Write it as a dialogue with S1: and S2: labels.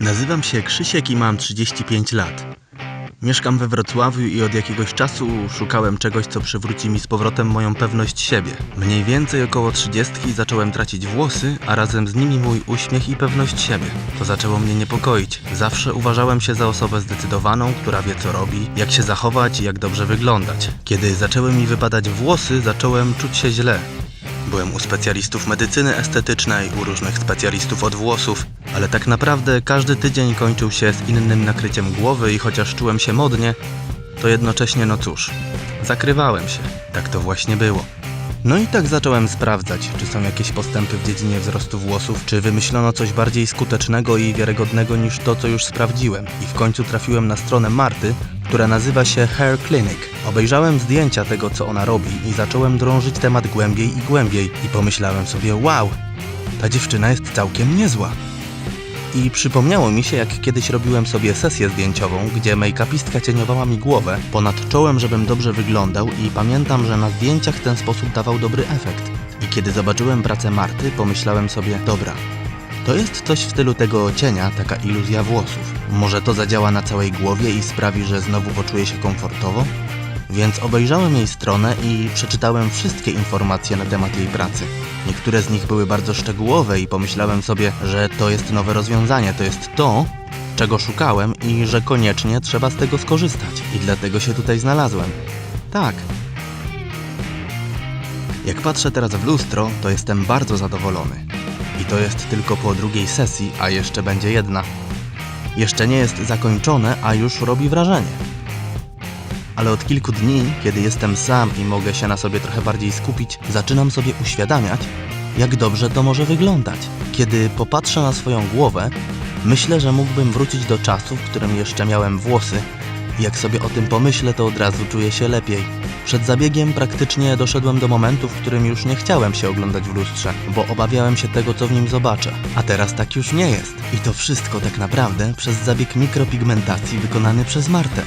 S1: Nazywam się Krzysiek i mam 35 lat. Mieszkam we Wrocławiu i od jakiegoś czasu szukałem czegoś, co przywróci mi z powrotem moją pewność siebie. Mniej więcej około 30 zacząłem tracić włosy, a razem z nimi mój uśmiech i pewność siebie. To zaczęło mnie niepokoić. Zawsze uważałem się za osobę zdecydowaną, która wie co robi, jak się zachować i jak dobrze wyglądać. Kiedy zaczęły mi wypadać włosy, zacząłem czuć się źle. Byłem u specjalistów medycyny estetycznej, u różnych specjalistów od włosów, ale tak naprawdę każdy tydzień kończył się z innym nakryciem głowy i chociaż czułem się modnie, to jednocześnie no cóż, zakrywałem się. Tak to właśnie było. No i tak zacząłem sprawdzać, czy są jakieś postępy w dziedzinie wzrostu włosów, czy wymyślono coś bardziej skutecznego i wiarygodnego niż to, co już sprawdziłem. I w końcu trafiłem na stronę Marty, która nazywa się Hair Clinic. Obejrzałem zdjęcia tego, co ona robi i zacząłem drążyć temat głębiej i głębiej i pomyślałem sobie, wow, ta dziewczyna jest całkiem niezła. I przypomniało mi się, jak kiedyś robiłem sobie sesję zdjęciową, gdzie make-upistka cieniowała mi głowę ponad czołem, żebym dobrze wyglądał i pamiętam, że na zdjęciach ten sposób dawał dobry efekt. I kiedy zobaczyłem pracę Marty, pomyślałem sobie, dobra, to jest coś w stylu tego cienia, taka iluzja włosów. Może to zadziała na całej głowie i sprawi, że znowu poczuję się komfortowo? Więc obejrzałem jej stronę i przeczytałem wszystkie informacje na temat jej pracy. Niektóre z nich były bardzo szczegółowe i pomyślałem sobie, że to jest nowe rozwiązanie, to jest to, czego szukałem i że koniecznie trzeba z tego skorzystać. I dlatego się tutaj znalazłem. Tak. Jak patrzę teraz w lustro, to jestem bardzo zadowolony. I to jest tylko po drugiej sesji, a jeszcze będzie jedna. Jeszcze nie jest zakończone, a już robi wrażenie. Ale od kilku dni, kiedy jestem sam i mogę się na sobie trochę bardziej skupić, zaczynam sobie uświadamiać, jak dobrze to może wyglądać. Kiedy popatrzę na swoją głowę, myślę, że mógłbym wrócić do czasu, w którym jeszcze miałem włosy. Jak sobie o tym pomyślę, to od razu czuję się lepiej. Przed zabiegiem praktycznie doszedłem do momentu, w którym już nie chciałem się oglądać w lustrze, bo obawiałem się tego, co w nim zobaczę. A teraz tak już nie jest. I to wszystko tak naprawdę przez zabieg mikropigmentacji wykonany przez Martę.